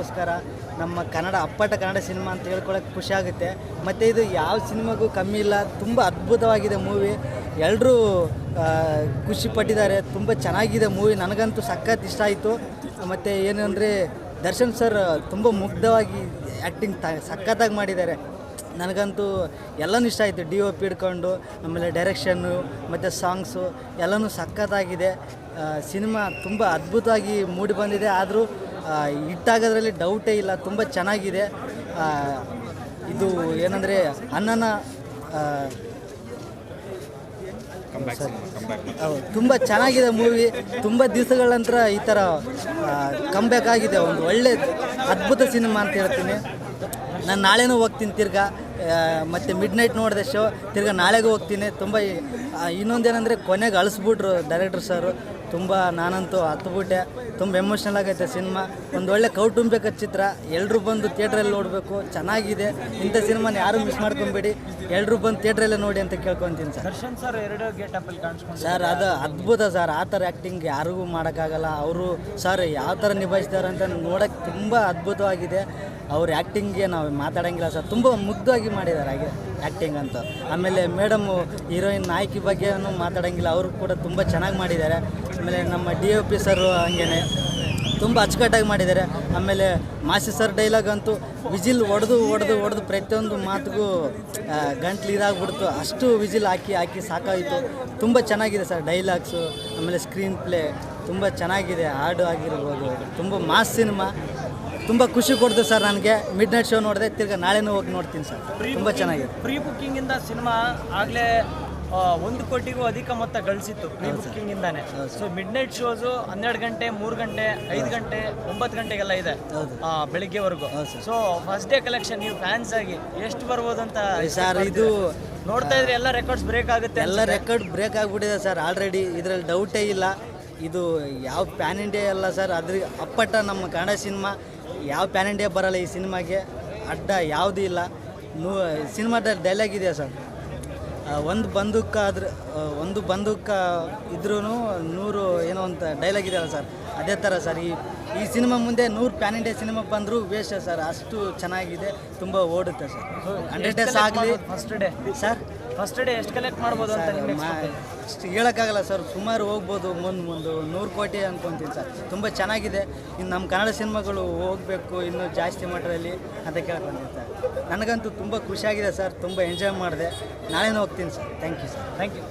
ಸಿನಿಮಾಗೋಸ್ಕರ ನಮ್ಮ ಕನ್ನಡ ಅಪ್ಪಟ ಕನ್ನಡ ಸಿನಿಮಾ ಅಂತ ಹೇಳ್ಕೊಳಕ್ಕೆ ಖುಷಿ ಆಗುತ್ತೆ. ಮತ್ತು ಇದು ಯಾವ ಸಿನಿಮಾಗೂ ಕಮ್ಮಿ ಇಲ್ಲ, ತುಂಬ ಅದ್ಭುತವಾಗಿದೆ ಮೂವಿ. ಎಲ್ಲರೂ ಖುಷಿ ಪಟ್ಟಿದ್ದಾರೆ. ತುಂಬ ಚೆನ್ನಾಗಿದೆ ಮೂವಿ. ನನಗಂತೂ ಸಖತ್ ಇಷ್ಟ ಆಯಿತು. ಮತ್ತು ಏನಂದರೆ ದರ್ಶನ್ ಸರ್ ತುಂಬ ಮುಗ್ಧವಾಗಿ ಆ್ಯಕ್ಟಿಂಗ್ ತ, ಸಖತ್ತಾಗಿ ಮಾಡಿದ್ದಾರೆ. ನನಗಂತೂ ಎಲ್ಲನೂ ಇಷ್ಟ ಆಯಿತು. ಡಿ ಒ ಪಿ ಹಿಡ್ಕೊಂಡು, ಆಮೇಲೆ ಡೈರೆಕ್ಷನ್ನು ಮತ್ತು ಸಾಂಗ್ಸು ಎಲ್ಲನೂ ಸಖತ್ತಾಗಿದೆ. ಸಿನಿಮಾ ತುಂಬ ಅದ್ಭುತವಾಗಿ ಮೂಡಿ ಬಂದಿದೆ. ಆದರೂ ಹಿಟ್ಟಾಗೋದ್ರಲ್ಲಿ ಡೌಟೇ ಇಲ್ಲ ತುಂಬ ಚೆನ್ನಾಗಿದೆ. ಇದು ಏನಂದರೆ ಅಣ್ಣನ ಆ, ಹೌದು ತುಂಬ ಚೆನ್ನಾಗಿದೆ ಮೂವಿ ತುಂಬ ದಿವಸಗಳ ನಂತರ ಈ ಥರ ಕಂಬ್ಯಾಕ್ ಆಗಿದೆ. ಒಂದು ಒಳ್ಳೆ ಅದ್ಭುತ ಸಿನಿಮಾ ಅಂತ ಹೇಳ್ತೀನಿ. ನಾನು ನಾಳೆನೂ ಹೋಗ್ತೀನಿ ತಿರ್ಗಾ. ಮತ್ತೆ ಮಿಡ್ ನೈಟ್ ನೋಡಿದೆ ಶೋ ತಿರ್ಗಿ ನಾಳೆಗೂ ಹೋಗ್ತೀನಿ. ತುಂಬ ಇನ್ನೊಂದೇನೆಂದರೆ ಕೊನೆಗೆ ಅಳಿಸ್ಬಿಟ್ರು ಡೈರೆಕ್ಟ್ರ್ ಸರು ತುಂಬ ನಾನಂತೂ ಹತ್ಬಿಟ್ಟೆ. ತುಂಬ ಎಮೋಷ್ನಲ್ ಆಗೈತೆ ಸಿನಿಮಾ ಒಂದು ಒಳ್ಳೆ ಕೌಟುಂಬಿಕ ಚಿತ್ರ. ಎಲ್ಲರೂ ಬಂದು ಥಿಯೇಟ್ರಲ್ಲಿ ನೋಡಬೇಕು. ಚೆನ್ನಾಗಿದೆ. ಇಂಥ ಸಿನಿಮಾನ ಯಾರೂ ಮಿಸ್ ಮಾಡ್ಕೊಬೇಡಿ. ಎಲ್ಲರೂ ಬಂದು ಥಿಯೇಟ್ರಲ್ಲೇ ನೋಡಿ ಅಂತ ಕೇಳ್ಕೊತೀನಿ ಸರ್ ದರ್ಶನ್ ಸರ್ ಎರಡು ಗೇಟ್ ಅಲ್ಲಿ ಕಾಣಿಸ್ಕೊಂಡು ಸರ್ ಅದು ಅದ್ಭುತ ಸರ್ ಆ ಥರ ಆ್ಯಕ್ಟಿಂಗ್ ಯಾರಿಗೂ ಮಾಡೋಕ್ಕಾಗಲ್ಲ. ಅವರು ಸರ್ ಯಾವ ಥರ ನಿಭಾಯಿಸ್ತಾರೆ ಅಂತ ನೋಡೋಕ್ಕೆ ತುಂಬ ಅದ್ಭುತವಾಗಿದೆ. ಅವ್ರ ಆ್ಯಕ್ಟಿಂಗ್ಗೆ ನಾವು ಮಾತಾಡೋಂಗಿಲ್ಲ ಸರ್. ತುಂಬ ಮುದ್ದಾಗಿ ಮಾಡಿದ್ದಾರೆ ಹಾಗೆ ಆ್ಯಕ್ಟಿಂಗ್ ಅಂತ. ಆಮೇಲೆ ಮೇಡಮು ಹೀರೋಯಿನ್ ನಾಯಕಿ ಬಗ್ಗೆನೂ ಮಾತಾಡೋಂಗಿಲ್ಲ. ಅವರು ಕೂಡ ತುಂಬ ಚೆನ್ನಾಗಿ ಮಾಡಿದ್ದಾರೆ ಆಮೇಲೆ ನಮ್ಮ ಡಿ ಒ ಪಿ ಸರು ಹಾಗೇನೆ ತುಂಬ ಅಚ್ಚುಕಟ್ಟಾಗಿ ಮಾಡಿದ್ದಾರೆ ಆಮೇಲೆ ಮಾಸಿ ಸರ್ ಡೈಲಾಗ್ ಅಂತೂ ವಿಜಿಲ್ ಒಡೆದು ಒಡೆದು ಹೊಡೆದು ಪ್ರತಿಯೊಂದು ಮಾತಿಗೂ ಗಂಟ್ಲು ಇದಾಗ್ಬಿಡ್ತು. ಅಷ್ಟು ವಿಜಿಲ್ ಹಾಕಿ ಹಾಕಿ ಸಾಕಾಯಿತು. ತುಂಬ ಚೆನ್ನಾಗಿದೆ ಸರ್ ಡೈಲಾಗ್ಸು ಆಮೇಲೆ ಸ್ಕ್ರೀನ್ ಪ್ಲೇ ತುಂಬ ಚೆನ್ನಾಗಿದೆ ಹಾಡು ಆಗಿರ್ಬೋದು ತುಂಬ ಮಾಸ್ ಸಿನಿಮಾ. ತುಂಬ ಖುಷಿ ಕೊಡ್ತು ಸರ್ ನನಗೆ. ಮಿಡ್ ನೈಟ್ ಶೋ ನೋಡಿದೆ ತಿರ್ಗ ನಾಳೆನೂ ಹೋಗಿ ನೋಡ್ತೀನಿ ಸರ್. ತುಂಬ ಚೆನ್ನಾಗಿದೆ. ಪ್ರೀ ಬುಕ್ಕಿಂಗ್ ಇಂದ ಸಿನಿಮಾ ಆಗಲೇ ಒಂದು ಕೋಟಿಗೂ ಅಧಿಕ ಮೊತ್ತ ಗಳಿಸಿತ್ತು ಪ್ರೀ ಬುಕ್ಕಿಂಗ್ ಇಂದಾನೆ ಸೊ ಮಿಡ್ ನೈಟ್ ಶೋಸು ಹನ್ನೆರಡು ಗಂಟೆ ಮೂರು ಗಂಟೆ ಐದು ಗಂಟೆ ಒಂಬತ್ತು ಗಂಟೆಗೆಲ್ಲ ಇದೆ ಬೆಳಿಗ್ಗೆವರೆಗೂ. ಸೊ ಫಸ್ಟ್ ಡೇ ಕಲೆಕ್ಷನ್ ನೀವು ಫ್ಯಾನ್ಸ್ ಆಗಿ ಎಷ್ಟು ಬರ್ಬೋದು ಅಂತ ಸರ್ ಇದು ನೋಡ್ತಾ ಇದ್ರೆ ಎಲ್ಲ ರೆಕಾರ್ಡ್ಸ್ ಬ್ರೇಕ್ ಆಗುತ್ತೆ ಎಲ್ಲ ರೆಕಾರ್ಡ್ ಬ್ರೇಕ್ ಆಗಿಬಿಟ್ಟಿದೆ ಸರ್. ಆಲ್ರೆಡಿ ಇದರಲ್ಲಿ ಡೌಟೇ ಇಲ್ಲ. ಇದು ಯಾವ ಪ್ಯಾನ್ ಇಂಡಿಯಾ ಅಲ್ಲ ಸರ್, ಅದ್ರ ಅಪ್ಪಟ ನಮ್ಮ ಕನ್ನಡ ಸಿನಿಮಾ. ಯಾವ ಪ್ಯಾನ್ ಇಂಡಿಯಾ ಬರಲ್ಲ ಈ ಸಿನಿಮಾಗೆ, ಅಡ್ಡ ಯಾವುದೂ ಇಲ್ಲ. ನೂ, ಸಿನಿಮಾದ ಡೈಲಾಗ್ ಇದೆಯಾ ಸರ್? ಒಂದು ಬಂದೂಕ ಆದ್ರೆ ಒಂದು ಬಂದೂಕ ಇದ್ರೂ ನೂರು ಏನೋ ಅಂತ ಡೈಲಾಗ್ ಇದೆಯಲ್ಲ ಸರ್, ಅದೇ ಥರ ಸರ್ ಈ ಈ ಸಿನಿಮಾ ಮುಂದೆ ನೂರು ಪ್ಯಾನ್ ಇಂಡಿಯಾ ಸಿನಿಮಾ ಬಂದರೂ ವೇಸ್ಟ್ ಸರ್ ಅಷ್ಟು ಚೆನ್ನಾಗಿದೆ ತುಂಬ ಓಡುತ್ತೆ ಸರ್. ಹಂಡ್ರೆಡ್ ಡೇಸ್ ಆಗಲಿ first day sir? First day ಎಷ್ಟು ಕಲೆಕ್ಟ್ ಮಾಡ್ಬೋದು ಅಂತ ಅಷ್ಟು ಹೇಳೋಕ್ಕಾಗಲ್ಲ ಸರ್ ಸುಮಾರು ಹೋಗ್ಬೋದು ಮುಂದೆ ಮುಂದೆ ನೂರು ಕೋಟಿ ಅನ್ಕೊತೀನಿ ಸರ್. ತುಂಬ ಚೆನ್ನಾಗಿದೆ. ಇನ್ನು ನಮ್ಮ ಕನ್ನಡ ಸಿನಿಮಾಗಳು ಹೋಗಬೇಕು ಇನ್ನೂ ಜಾಸ್ತಿ ಮಟ್ಟದಲ್ಲಿ ಅಂತ ಕೇಳ್ಕೊಂತೀನಿ ಸರ್. ನನಗಂತೂ ತುಂಬ ಖುಷಿಯಾಗಿದೆ ಸರ್ ತುಂಬ ಎಂಜಾಯ್ ಮಾಡಿದೆ. ನಾಳೆನೂ ಹೋಗ್ತೀನಿ sir. Thank you sir thank you